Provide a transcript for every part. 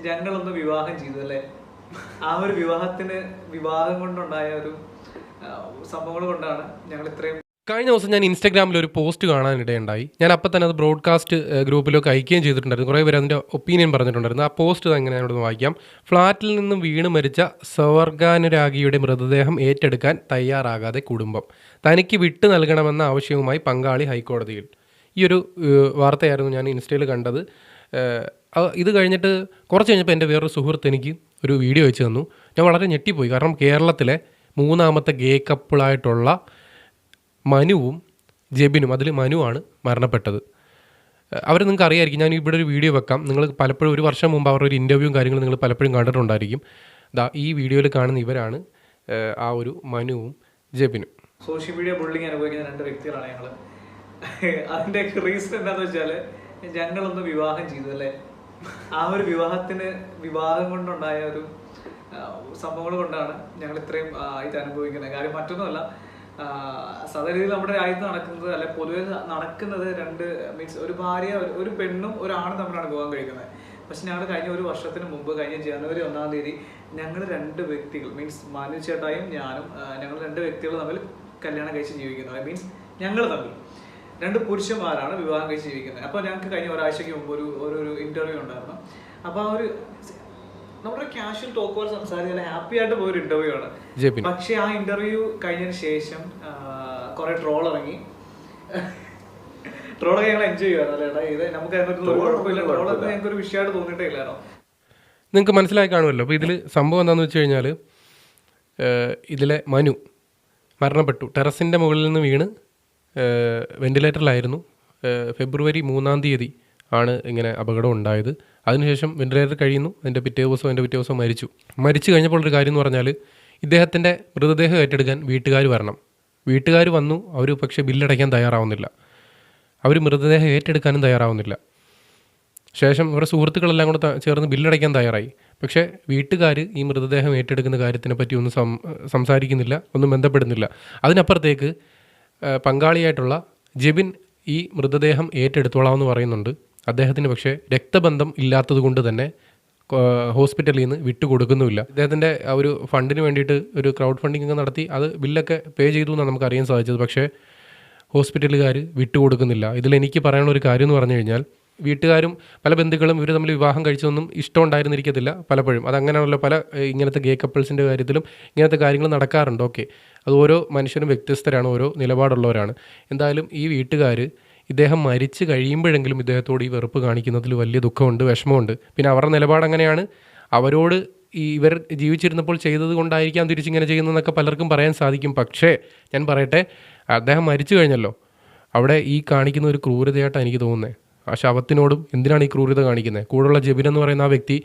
ഞങ്ങളൊന്ന് വിവാഹം ചെയ്തു അല്ലേ? ആ ഒരു വിവാഹത്തിന് വിവാഹം കൊണ്ടുണ്ടായ ഒരു സംഭവങ്ങൾ കൊണ്ടാണ് ഞങ്ങൾ ഇത്രയും കഴിഞ്ഞ ദിവസം ഞാൻ ഇൻസ്റ്റാഗ്രാമിൽ ഒരു പോസ്റ്റ് കാണാനിടയുണ്ടായി ഞാൻ അപ്പം തന്നെ അത് ബ്രോഡ്കാസ്റ്റ് ഗ്രൂപ്പിലൊക്കെ അയക്കുകയും ചെയ്തിട്ടുണ്ടായിരുന്നു. കുറേ പേര് അതിന്റെ ഒപ്പീനിയൻ പറഞ്ഞിട്ടുണ്ടായിരുന്നു. ആ പോസ്റ്റ് എങ്ങനെ ഞാനോട് വായിക്കാം. ഫ്ലാറ്റിൽ നിന്നും വീണ് മരിച്ച സ്വർഗാനുരാഗിയുടെ മൃതദേഹം ഏറ്റെടുക്കാൻ തയ്യാറാകാതെ കുടുംബം. തനിക്ക് വിട്ടു നൽകണമെന്ന ആവശ്യവുമായി പങ്കാളി ഹൈക്കോടതിയിൽ. ഈ ഒരു വാർത്തയായിരുന്നു ഞാൻ ഇൻസ്റ്റയിൽ കണ്ടത്. ഇത് കഴിഞ്ഞിട്ട് കുറച്ച് കഴിഞ്ഞപ്പോൾ എന്റെ വേറൊരു സുഹൃത്ത് എനിക്ക് ഒരു വീഡിയോ അയച്ചു തന്നു. ഞാൻ വളരെ ഞെട്ടിപ്പോയി. കാരണം കേരളത്തിലെ മൂന്നാമത്തെ ഗേ കപ്പിളായിട്ടുള്ള മനുവും ജെബിനും അതിൽ മനുവാണ് മരണപ്പെട്ടത്. അവർ നിങ്ങൾക്ക് അറിയായിരിക്കും. ഞാൻ ഇവിടെ ഒരു വീഡിയോ വെക്കാം. നിങ്ങൾ പലപ്പോഴും ഒരു വർഷം മുമ്പ് അവരുടെ ഒരു ഇന്റർവ്യൂവും കാര്യങ്ങളും നിങ്ങൾ പലപ്പോഴും കണ്ടിട്ടുണ്ടായിരിക്കും. ദാ ഈ വീഡിയോയിൽ കാണുന്ന ഇവരാണ് ആ ഒരു മനുവും ജെബിനും. സോഷ്യൽ മീഡിയ ബുള്ളിങ് അനുഭവിക്കുന്ന രണ്ട് വ്യക്തികളാണ് ഞങ്ങൾ അതിന്റെ റീസൺ എന്താണെന്ന് വെച്ചാൽ ഞങ്ങളൊന്ന് വിവാഹം ചെയ്തു അല്ലേ? ആ ഒരു വിവാഹത്തിന് വിവാഹം കൊണ്ടുണ്ടായ ഒരു സംഭവങ്ങൾ കൊണ്ടാണ് ഞങ്ങൾ ഇത്രയും ഇത് അനുഭവിക്കുന്നത്. കാര്യം മറ്റൊന്നുമല്ല സാധാരണ രീതിയിൽ നമ്മുടെ രാജ്യത്ത് നടക്കുന്നത് അല്ലെ പൊതുവെ നടക്കുന്നത് രണ്ട് മീൻസ് ഒരു ഭാര്യ ഒരു പെണ്ണും ഒരാണും തമ്മിലാണ് വിവാഹം കഴിക്കുന്നത്. പക്ഷെ ഞങ്ങൾ കഴിഞ്ഞ ഒരു വർഷത്തിന് മുമ്പ് കഴിഞ്ഞ ജനുവരി ഒന്നാം തീയതി ഞങ്ങൾ രണ്ട് വ്യക്തികൾ മീൻസ് മനു ചേട്ടായും ഞാനും ഞങ്ങൾ രണ്ട് വ്യക്തികൾ തമ്മിൽ കല്യാണം കഴിച്ച് ജീവിക്കുന്നത് മീൻസ് ഞങ്ങൾ തമ്മിൽ. രണ്ട് പുരുഷന്മാരാണ് വിവാഹം കഴിച്ച് ജീവിക്കുന്നത്. അപ്പോൾ ഞങ്ങൾക്ക് കഴിഞ്ഞ ഒരാഴ്ചയ്ക്ക് മുമ്പ് ഒരു ഒരു ഇന്റർവ്യൂ ഉണ്ടായിരുന്നു. അപ്പോൾ ആ ഒരു നമ്മുടെ ക്യാഷ്വൽ ടോക്ക് പോലെ സംസാരിച്ചാൽ ഹാപ്പി ആയിട്ട് പോയൊരു ഇന്റർവ്യൂ ആണ്. പക്ഷേ ആ ഇന്റർവ്യൂ കഴിഞ്ഞതിന് ശേഷം കുറെ ട്രോൾ ഇറങ്ങി. ട്രോളൊക്കെ ഞങ്ങൾ എൻജോയ് ചെയ്യുമായിരുന്നു അല്ലേടാ ഇത് നമുക്ക് അതിനൊരു ഒരു കുഴപ്പമില്ല. ട്രോളൊക്കെ ഞങ്ങൾക്ക് ഒരു വിഷയമായിട്ട് തോന്നിയിട്ടേ ഇല്ലായിരുന്നു. നിങ്ങൾക്ക് മനസ്സിലായി കാണുമല്ലോ. അപ്പോൾ ഇതിൽ സംഭവം എന്താണെന്ന് വെച്ച് കഴിഞ്ഞാൽ ഇതിലെ മനു മരണപ്പെട്ടു. ടെറസിന്റെ മുകളിൽ നിന്ന് വീണ് വെന്റിലേറ്ററിലായിരുന്നു. ഫെബ്രുവരി മൂന്നാം തീയതി ആണ് ഇങ്ങനെ അപകടം ഉണ്ടായത്. അതിനുശേഷം വെന്റിലേറ്റർ കഴിയുന്നു. അതിന്റെ പിറ്റേ ദിവസം അതിന്റെ പിറ്റേ ദിവസം മരിച്ചു. മരിച്ചു കഴിഞ്ഞപ്പോൾ ഒരു കാര്യം എന്ന് പറഞ്ഞാൽ ഇദ്ദേഹത്തിന്റെ മൃതദേഹം ഏറ്റെടുക്കാൻ വീട്ടുകാർ വരണം. വീട്ടുകാർ വന്നു. അവർ പക്ഷേ ബില്ലടയ്ക്കാൻ തയ്യാറാവുന്നില്ല. അവർ മൃതദേഹം ഏറ്റെടുക്കാനും തയ്യാറാവുന്നില്ല. ശേഷം ഇവരുടെ സുഹൃത്തുക്കളെല്ലാം കൂടെ ചേർന്ന് ബില്ലടയ്ക്കാൻ തയ്യാറായി. പക്ഷേ വീട്ടുകാർ ഈ മൃതദേഹം ഏറ്റെടുക്കുന്ന കാര്യത്തിനെ പറ്റി ഒന്നും സംസാരിക്കുന്നില്ല. ഒന്നും ബന്ധപ്പെടുന്നില്ല. അതിനപ്പുറത്തേക്ക് പങ്കാളിയായിട്ടുള്ള ജെബിൻ ഈ മൃതദേഹം ഏറ്റെടുത്തോളാം എന്ന് പറയുന്നുണ്ട്. അദ്ദേഹത്തിന് പക്ഷേ രക്തബന്ധം ഇല്ലാത്തത് കൊണ്ട് തന്നെ ഹോസ്പിറ്റലിൽ നിന്ന് വിട്ടുകൊടുക്കുന്നുമില്ല. അദ്ദേഹത്തിന്റെ ആ ഒരു ഫണ്ടിന് വേണ്ടിയിട്ട് ഒരു ക്രൗഡ് ഫണ്ടിങ് ഒക്കെ നടത്തി അത് ബില്ലൊക്കെ പേ ചെയ്തു എന്നാണ് നമുക്ക് അറിയാൻ സാധിച്ചത്. പക്ഷേ ഹോസ്പിറ്റലുകാർ വിട്ടുകൊടുക്കുന്നില്ല. ഇതിൽ എനിക്ക് പറയാനുള്ള ഒരു കാര്യം എന്ന് പറഞ്ഞു കഴിഞ്ഞാൽ വീട്ടുകാരും പല ബന്ധുക്കളും ഇവർ തമ്മിൽ വിവാഹം കഴിച്ചതൊന്നും ഇഷ്ടം ഉണ്ടായിരുന്നിരിക്കത്തില്ല പലപ്പോഴും. അതങ്ങനെയുള്ള പല ഇങ്ങനത്തെ ഗേ കപ്പിൾസിന്റെ കാര്യത്തിലും ഇങ്ങനത്തെ കാര്യങ്ങൾ നടക്കാറുണ്ട്. ഓക്കെ. അത് ഓരോ മനുഷ്യരും വ്യത്യസ്തരാണ് ഓരോ നിലപാടുള്ളവരാണ്. എന്തായാലും ഈ വീട്ടുകാർ ഇദ്ദേഹം മരിച്ചു കഴിയുമ്പോഴെങ്കിലും ഇദ്ദേഹത്തോട് ഈ വെറുപ്പ് കാണിക്കുന്നതിൽ വലിയ ദുഃഖമുണ്ട് വിഷമമുണ്ട്. പിന്നെ അവരുടെ നിലപാട് അങ്ങനെയാണ്. അവരോട് ഈ ഇവർ ജീവിച്ചിരുന്നപ്പോൾ ചെയ്തത് കൊണ്ടായിരിക്കാം തിരിച്ചിങ്ങനെ ചെയ്യുന്നതെന്നൊക്കെ പലർക്കും പറയാൻ സാധിക്കും. പക്ഷേ ഞാൻ പറയട്ടെ അദ്ദേഹം മരിച്ചു കഴിഞ്ഞല്ലോ. അവിടെ ഈ കാണിക്കുന്ന ഒരു ക്രൂരതയായിട്ടാണ് എനിക്ക് തോന്നുന്നത്. ആ ശവത്തിനോടും എന്തിനാണ് ഈ ക്രൂരത കാണിക്കുന്നത്? കൂടെയുള്ള ജബിൻ എന്ന് പറയുന്ന ആ വ്യക്തി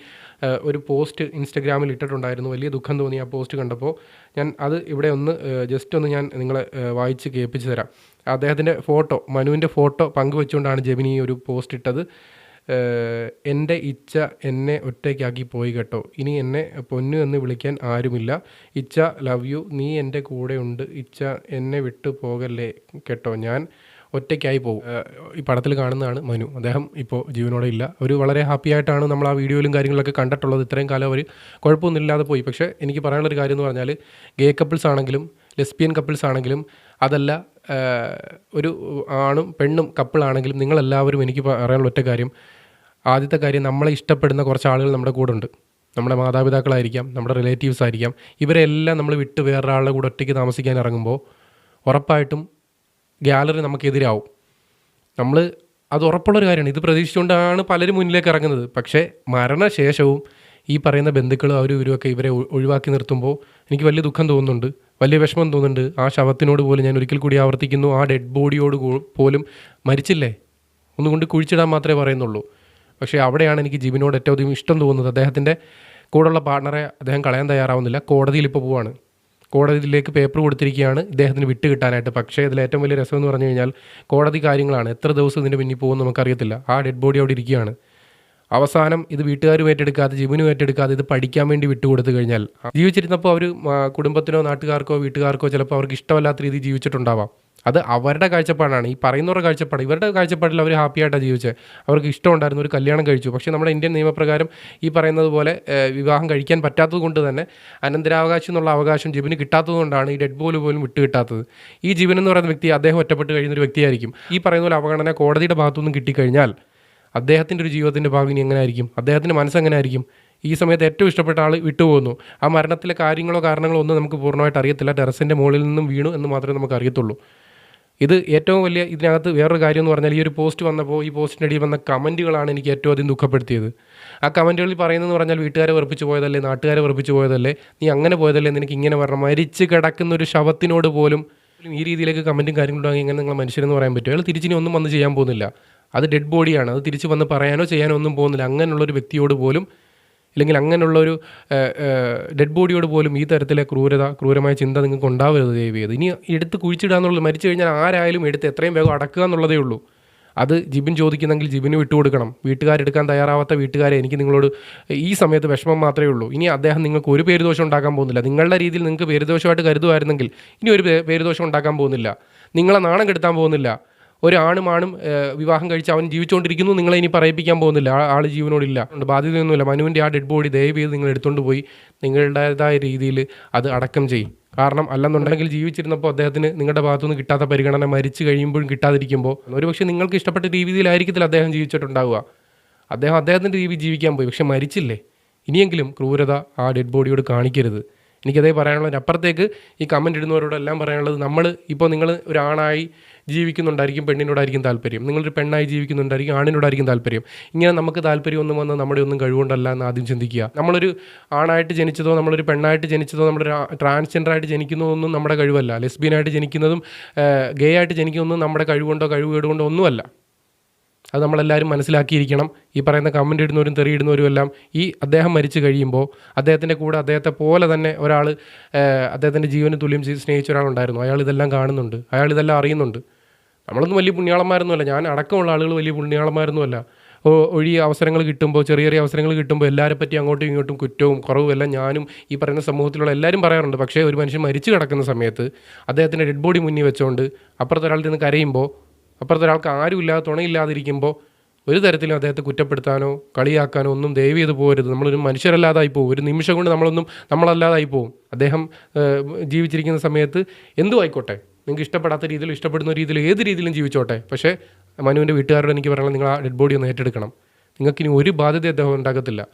ഒരു പോസ്റ്റ് ഇൻസ്റ്റഗ്രാമിൽ ഇട്ടിട്ടുണ്ടായിരുന്നു. വലിയ ദുഃഖം തോന്നി ആ പോസ്റ്റ് കണ്ടപ്പോൾ. ഞാൻ അത് ഇവിടെ ഒന്ന് ജസ്റ്റ് ഒന്ന് ഞാൻ നിങ്ങളെ വായിച്ച് കേൾപ്പിച്ച് തരാം. അദ്ദേഹത്തിന്റെ ഫോട്ടോ മനുവിന്റെ ഫോട്ടോ പങ്കുവെച്ചുകൊണ്ടാണ് ജബിൻ ഈ ഒരു പോസ്റ്റ് ഇട്ടത്. എന്റെ ഇച്ഛ എന്നെ ഒറ്റയ്ക്കാക്കി പോയി കേട്ടോ. ഇനി എന്നെ പൊന്നു എന്ന് വിളിക്കാൻ ആരുമില്ല. ഇച്ഛ ലവ് യു. നീ എന്റെ കൂടെ ഉണ്ട്. ഇച്ഛ എന്നെ വിട്ടു പോകല്ലേ കേട്ടോ ഞാൻ. ഒറ്റയ്ക്കായി പോകും ഈ പടത്തിൽ കാണുന്നതാണ് മനു. അദ്ദേഹം ഇപ്പോൾ ജീവനോടെ ഇല്ല. അവർ വളരെ ഹാപ്പി ആയിട്ടാണ് നമ്മൾ ആ വീഡിയോയിലും കാര്യങ്ങളൊക്കെ കണ്ടിട്ടുള്ളത്. ഇത്രയും കാലം അവർ കുഴപ്പമൊന്നുമില്ലാതെ പോയി. പക്ഷേ എനിക്ക് പറയാനുള്ളൊരു കാര്യം എന്ന് പറഞ്ഞാൽ ഗേ കപ്പിൾസ് ആണെങ്കിലും ലെസ്ബിയൻ കപ്പിൾസ് ആണെങ്കിലും അതല്ല ഒരു ആണും പെണ്ണും കപ്പിളാണെങ്കിലും നിങ്ങളെല്ലാവരും എനിക്ക് പറയാനുള്ള ഒറ്റ കാര്യം ആദ്യത്തെ കാര്യം നമ്മളെ ഇഷ്ടപ്പെടുന്ന കുറച്ച് ആളുകൾ നമ്മുടെ കൂടെ ഉണ്ട്. നമ്മുടെ മാതാപിതാക്കളായിരിക്കാം നമ്മുടെ റിലേറ്റീവ്സ് ആയിരിക്കാം. ഇവരെല്ലാം നമ്മൾ വിട്ട് വേറൊരാളുടെ കൂടെ ഒറ്റയ്ക്ക് താമസിക്കാൻ ഇറങ്ങുമ്പോൾ ഉറപ്പായിട്ടും ഗാലറി നമുക്കെതിരാവും. നമ്മൾ അത് ഉറപ്പുള്ളൊരു കാര്യമാണ്. ഇത് പ്രതീക്ഷിച്ചുകൊണ്ടാണ് പലരും മുന്നിലേക്ക് ഇറങ്ങുന്നത്. പക്ഷേ മരണശേഷവും ഈ പറയുന്ന ബന്ധുക്കളും അവരും ഇവരുമൊക്കെ ഇവരെ ഒഴിവാക്കി നിർത്തുമ്പോൾ എനിക്ക് വലിയ ദുഃഖം തോന്നുന്നുണ്ട്. വലിയ വിഷമം തോന്നുന്നുണ്ട്. ആ ശവത്തിനോട് പോലും ഞാൻ ഒരിക്കൽ കൂടി ആവർത്തിക്കുന്നു. ആ ഡെഡ് ബോഡിയോട് പോലും മരിച്ചില്ലേ? ഒന്നുകൊണ്ട് കുഴിച്ചിടാൻ മാത്രമേ പറയുന്നുള്ളൂ. പക്ഷേ അവിടെയാണ് എനിക്ക് ജിബിനോട് ഏറ്റവും അധികം ഇഷ്ടം തോന്നുന്നത്. അദ്ദേഹത്തിന്റെ കൂടെയുള്ള പാർട്ണറെ അദ്ദേഹം കളയാൻ തയ്യാറാവുന്നില്ല. കോടതിയിൽ ഇപ്പോൾ പോവാണ്. കോടതിയിലേക്ക് പേപ്പർ കൊടുത്തിരിക്കുകയാണ്. ഇദ്ദേഹത്തിന് വിട്ട് കിട്ടാനായിട്ട് പക്ഷേ ഇതിൽ ഏറ്റവും വലിയ രസം എന്ന് പറഞ്ഞു കഴിഞ്ഞാൽ കോടതി കാര്യങ്ങളാണ്. എത്ര ദിവസം ഇതിന്റെ പിന്നിൽ പോകുമെന്ന് നമുക്കറിയത്തില്ല. ആ ഡെഡ് ബോഡി അവിടെ ഇരിക്കുകയാണ്. അവസാനം ഇത് വീട്ടുകാരും ഏറ്റെടുക്കാതെ ജിബിനും ഏറ്റെടുക്കാതെ ഇത് പഠിക്കാൻ വേണ്ടി വിട്ടുകൊടുത്തു കഴിഞ്ഞാൽ ജീവിച്ചിരുന്നപ്പോൾ അവർ കുടുംബത്തിനോ നാട്ടുകാർക്കോ വീട്ടുകാർക്കോ ചിലപ്പോൾ അവർക്ക് ഇഷ്ടമല്ലാത്ത രീതിയിൽ ജീവിച്ചിട്ടുണ്ടാവാം. അത് അവരുടെ കാഴ്ചപ്പാടാണ്. ഈ പറയുന്നവരുടെ കാഴ്ചപ്പാട് ഇവരുടെ കാഴ്ചപ്പാടിൽ അവർ ഹാപ്പി ആയിട്ടാണ് ജീവിച്ചത്. അവർക്ക് ഇഷ്ടമുണ്ടായിരുന്നു ഒരു കല്യാണം കഴിച്ചു. പക്ഷേ നമ്മുടെ ഇന്ത്യൻ നിയമപ്രകാരം ഈ പറയുന്നത് പോലെ വിവാഹം കഴിക്കാൻ പറ്റാത്തത് കൊണ്ട് തന്നെ അനന്തരാവകാശം എന്നുള്ള അവകാശം ജീവന് കിട്ടാത്തത് കൊണ്ടാണ് ഈ ഡെഡ് ബോൾ പോലും വിട്ട് കിട്ടാത്തത്. ഈ ജീവൻ എന്ന് പറയുന്ന വ്യക്തി അദ്ദേഹം ഒറ്റപ്പെട്ട് കഴിയുന്ന ഒരു വ്യക്തിയായിരിക്കും. ഈ പറയുന്ന പോലെ അവഗണന കോടതിയുടെ ഭാഗത്തുനിന്നും കിട്ടിക്കഴിഞ്ഞാൽ അദ്ദേഹത്തിന്റെ ഒരു ജീവിതത്തിന്റെ ഭാവി ഇനി എങ്ങനെ ആയിരിക്കും അദ്ദേഹത്തിന്റെ മനസ്സ് എങ്ങനെ ആയിരിക്കും ഈ സമയത്ത് ഏറ്റവും ഇഷ്ടപ്പെട്ട ആൾ വിട്ടുപോകുന്നു. ആ മരണത്തിലെ കാര്യങ്ങളോ കാരണങ്ങളോ ഒന്നും നമുക്ക് പൂർണമായിട്ട് അറിയത്തില്ല. ടെറസിന്റെ മുകളിൽ നിന്നും വീണു എന്ന് മാത്രമേ നമുക്ക് അറിയത്തുള്ളൂ. ഇത് ഏറ്റവും വലിയ ഇതിനകത്ത് വേറൊരു കാര്യം എന്ന് പറഞ്ഞാൽ ഈ ഒരു പോസ്റ്റ് വന്നപ്പോൾ ഈ പോസ്റ്റിന്റെ അടിയിൽ വന്ന കമന്റുകളാണ് എനിക്ക് ഏറ്റവും അധികം ദുഃഖപ്പെടുത്തിയത്. ആ കമന്റുകളിൽ പറയുന്നതെന്ന് പറഞ്ഞാൽ വീട്ടുകാരെ വെറുപ്പിച്ച് പോയതല്ലേ നാട്ടുകാരെ വെറുപ്പിച്ച് പോയതല്ലേ നീ അങ്ങനെ പോയതല്ലേ നിനക്ക് ഇങ്ങനെ വരണം. മരിച്ച് കിടക്കുന്ന ഒരു ശവത്തിനോട് പോലും ഈ രീതിയിലേക്ക് കമന്റും കാര്യങ്ങളും ഇങ്ങനെ നിങ്ങൾ മനുഷ്യരെന്ന് പറയാൻ പറ്റും? അയാൾ തിരിച്ചിനി ഒന്നും വന്ന് ചെയ്യാൻ പോകുന്നില്ല. അത് ഡെഡ് ബോഡിയാണ് അത് തിരിച്ച് വന്ന് പറയാനോ ചെയ്യാനോ ഒന്നും പോകുന്നില്ല. അങ്ങനെയുള്ളൊരു വ്യക്തിയോട് പോലും അല്ലെങ്കിൽ അങ്ങനെയുള്ളൊരു ഡെഡ് ബോഡിയോട് പോലും ഈ തരത്തിലെ ക്രൂരത ക്രൂരമായ ചിന്ത നിങ്ങൾക്ക് ഉണ്ടാവരുത് ചെയ്ത് ഇനി എടുത്ത് കുഴിച്ചിടുക എന്നുള്ളത് മരിച്ചു കഴിഞ്ഞാൽ ആരായാലും എടുത്ത് എത്രയും വേഗം അടക്കുക എന്നുള്ളതേ ഉള്ളൂ. അത് ജിബിൻ ചോദിക്കുന്നെങ്കിൽ ജിബിന് വിട്ടുകൊടുക്കണം വീട്ടുകാരെടുക്കാൻ തയ്യാറാവാത്ത വീട്ടുകാരെ എനിക്ക് നിങ്ങളോട് ഈ സമയത്ത് വിഷമം മാത്രമേ ഉള്ളൂ. ഇനി അദ്ദേഹം നിങ്ങൾക്ക് ഒരു പേരുദോഷം ഉണ്ടാക്കാൻ പോകുന്നില്ല. നിങ്ങളുടെ രീതിയിൽ നിങ്ങൾക്ക് പേരുദോഷമായിട്ട് കരുതുമായിരുന്നെങ്കിൽ ഇനി ഒരു പേരുദോഷം ഉണ്ടാക്കാൻ പോകുന്നില്ല. നിങ്ങളെ നാണം കെടുത്താൻ പോകുന്നില്ല. ഒരാണും ആണും വിവാഹം കഴിച്ച് അവൻ ജീവിച്ചുകൊണ്ടിരിക്കുന്നു നിങ്ങളെ ഇനി പറയിപ്പിക്കാൻ പോകുന്നില്ല. ആൾ ജീവനോടില്ല. ബാധ്യതയൊന്നുമില്ല. മനുവിന്റെ ആ ഡെഡ് ബോഡി ദയവ് ചെയ്ത് നിങ്ങൾ എടുത്തുകൊണ്ട് പോയി. നിങ്ങളുടേതായ രീതിയിൽ അത് അടക്കം ചെയ്യും. കാരണം അല്ലെന്നുണ്ടെങ്കിൽ ജീവിച്ചിരുന്നപ്പോൾ അദ്ദേഹത്തിന് നിങ്ങളുടെ ഭാഗത്തുനിന്ന് കിട്ടാത്ത പരിഗണന മരിച്ചു കഴിയുമ്പോഴും കിട്ടാതിരിക്കുമ്പോൾ ഒരുപക്ഷെ നിങ്ങൾക്ക് ഇഷ്ടപ്പെട്ട രീതിയിലായിരിക്കത്തില്ല അദ്ദേഹം ജീവിച്ചിട്ടുണ്ടാവുക. അദ്ദേഹം അദ്ദേഹത്തിന്റെ രീതി ജീവിക്കാൻ പോയി. പക്ഷെ മരിച്ചില്ലേ? ഇനിയെങ്കിലും ക്രൂരത ആ ഡെഡ് ബോഡിയോട് കാണിക്കരുത്. എനിക്കതേ പറയാനുള്ളത്. അപ്പുറത്തേക്ക് ഈ കമന്റ് ഇടുന്നവരോടെല്ലാം പറയാനുള്ളത് നമ്മൾ ഇപ്പോൾ നിങ്ങൾ ഒരാണായി ജീവിക്കുന്നുണ്ടായിരിക്കും പെണ്ണിനോടായിരിക്കും താല്പര്യം. നിങ്ങളൊരു പെണ്ണായി ജീവിക്കുന്നുണ്ടായിരിക്കും ആണിനോടായിരിക്കും താല്പര്യം. ഇങ്ങനെ നമുക്ക് താല്പര്യമൊന്നും വന്ന് നമ്മുടെ ഒന്നും കഴിവുകൊണ്ടല്ല എന്ന് ആദ്യം ചിന്തിക്കുക. നമ്മളൊരു ആണായിട്ട് ജനിച്ചതോ നമ്മളൊരു പെണ്ണായിട്ട് ജനിച്ചതോ നമ്മളൊരു ട്രാൻസ്ജെൻഡറായിട്ട് ജനിക്കുന്നതൊന്നും നമ്മുടെ കഴിവല്ല. ലെസ്ബിയനായിട്ട് ജനിക്കുന്നതും ഗേ ആയിട്ട് ജനിക്കുന്നതൊന്നും നമ്മുടെ കഴിവുകൊണ്ടോ കഴിവ് കേടുകൊണ്ടോ ഒന്നുമല്ല. അത് നമ്മളെല്ലാവരും മനസ്സിലാക്കിയിരിക്കണം. ഈ പറയുന്ന കമന്റ് ഇടുന്നവരും തെറി ഇടുന്നവരും എല്ലാം ഈ അദ്ദേഹം മരിച്ചു കഴിയുമ്പോൾ അദ്ദേഹത്തിന്റെ കൂടെ അദ്ദേഹത്തെ പോലെ തന്നെ ഒരാൾ അദ്ദേഹത്തിന്റെ ജീവന് തുല്യം ചെയ്ത് സ്നേഹിച്ച ഒരാളുണ്ടായിരുന്നു. അയാൾ ഇതെല്ലാം കാണുന്നുണ്ട്. അയാൾ ഇതെല്ലാം അറിയുന്നുണ്ട്. നമ്മളൊന്നും വലിയ പുണ്യാളന്മാരൊന്നുമല്ല. ഞാൻ അടക്കമുള്ള ആളുകൾ വലിയ പുണ്യാളന്മാരൊന്നുമല്ല. ഒ- ഒഴിയ അവസരങ്ങൾ കിട്ടുമ്പോൾ ചെറിയ ചെറിയ അവസരങ്ങൾ കിട്ടുമ്പോൾ എല്ലാവരെ പറ്റി അങ്ങോട്ടും ഇങ്ങോട്ടും കുറ്റവും കുറവും എല്ലാം ഞാനും ഈ പറയുന്ന സമൂഹത്തിലുള്ള എല്ലാവരും പറയാറുണ്ട്. പക്ഷേ ഒരു മനുഷ്യൻ മരിച്ചു കിടക്കുന്ന സമയത്ത് അദ്ദേഹത്തിന്റെ ഡെഡ് ബോഡി മുന്നിൽ വെച്ചുകൊണ്ട് അപ്പുറത്തെ ഒരാൾ നിന്ന് കരയുമ്പോൾ അപ്പുറത്തെ ഒരാൾക്ക് ആരുമില്ലാതെ തുണയില്ലാതിരിക്കുമ്പോൾ ഒരു തരത്തിലും അദ്ദേഹത്തെ കുറ്റപ്പെടുത്താനോ കളിയാക്കാനോ ഒന്നും ദയവ് ചെയ്ത് പോകരുത്. നമ്മളൊരു മനുഷ്യരല്ലാതായി പോകും ഒരു നിമിഷം കൊണ്ട് നമ്മളൊന്നും നമ്മളല്ലാതായി പോകും അദ്ദേഹം ജീവിച്ചിരിക്കുന്ന സമയത്ത് എന്തു ആയിക്കോട്ടെ. നിങ്ങൾക്ക് ഇഷ്ടപ്പെടാത്ത രീതിയിൽ ഇഷ്ടപ്പെടുന്ന രീതിയിൽ ഏത് രീതിയിലും ജീവിച്ചോട്ടെ. പക്ഷേ മനുവിന്റെ വീട്ടുകാരോട് എനിക്ക് പറയാനുള്ളത് നിങ്ങൾ ആ ഡെഡ് ബോഡി ഒന്ന് ഏറ്റെടുക്കണം. നിങ്ങൾക്കിനി ഒരു ബാധ്യത അദ്ദേഹം ഉണ്ടാകത്തില്ല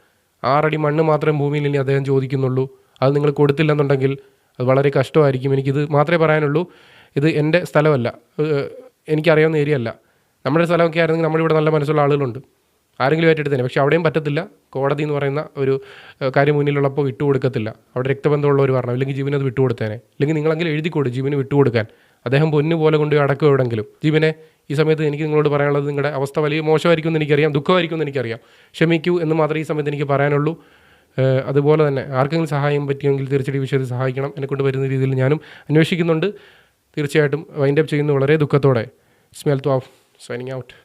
ആറടി മണ്ണ് മാത്രമേ ഭൂമിയിൽ ഇനി അദ്ദേഹം ചോദിക്കുന്നുള്ളൂ. അത് നിങ്ങൾ കൊടുത്തില്ലെന്നുണ്ടെങ്കിൽ അത് വളരെ കഷ്ടമായിരിക്കും. എനിക്കിത് മാത്രമേ പറയാനുള്ളൂ. ഇത് എന്റെ സ്ഥലമല്ല. എനിക്കറിയാവുന്ന ഏരിയ അല്ല. നമ്മുടെ സ്ഥലമൊക്കെ ആയിരുന്നെങ്കിൽ നമ്മളിവിടെ നല്ല മനസ്സുള്ള ആളുകളുണ്ട്. ആരെങ്കിലും ഏറ്റെടുത്തേനെ പക്ഷേ അവിടെയും പറ്റത്തില്ല. കോടതി എന്ന് പറയുന്ന ഒരു കാര്യം മുന്നിലുള്ളപ്പോൾ വിട്ടുകൊടുക്കത്തില്ല അവിടെ രക്തബന്ധമുള്ളവർ പറഞ്ഞു അല്ലെങ്കിൽ ജീവനെ അത് വിട്ടുകൊടുത്തേനെ. അല്ലെങ്കിൽ നിങ്ങളെങ്കിലും എഴുതിക്കൊടു ജീവന് വിട്ടുകൊടുക്കാൻ അദ്ദേഹം പൊന്നു പോലെ കൊണ്ട് അടക്കം എവിടെങ്കിലും. ജീവനെ ഈ സമയത്ത് എനിക്ക് നിങ്ങളോട് പറയാനുള്ളത് നിങ്ങളുടെ അവസ്ഥ വലിയ മോശമായിരിക്കും എന്ന് എനിക്കറിയാം. ദുഃഖമായിരിക്കും എന്ന് എനിക്കറിയാം. ക്ഷമിക്കൂ എന്ന് മാത്രമേ ഈ സമയത്ത് എനിക്ക് പറയാനുള്ളൂ. അതുപോലെ തന്നെ ആർക്കെങ്കിലും സഹായം പറ്റിയെങ്കിൽ തീർച്ചയായിട്ടും വിഷയത്തിൽ സഹായിക്കണം. എന്നെക്കൊണ്ട് വരുന്ന രീതിയിൽ ഞാനും അന്വേഷിക്കുന്നുണ്ട്. തീർച്ചയായിട്ടും വൈൻഡപ്പ് ചെയ്യുന്നു വളരെ ദുഃഖത്തോടെ. Smell of signing out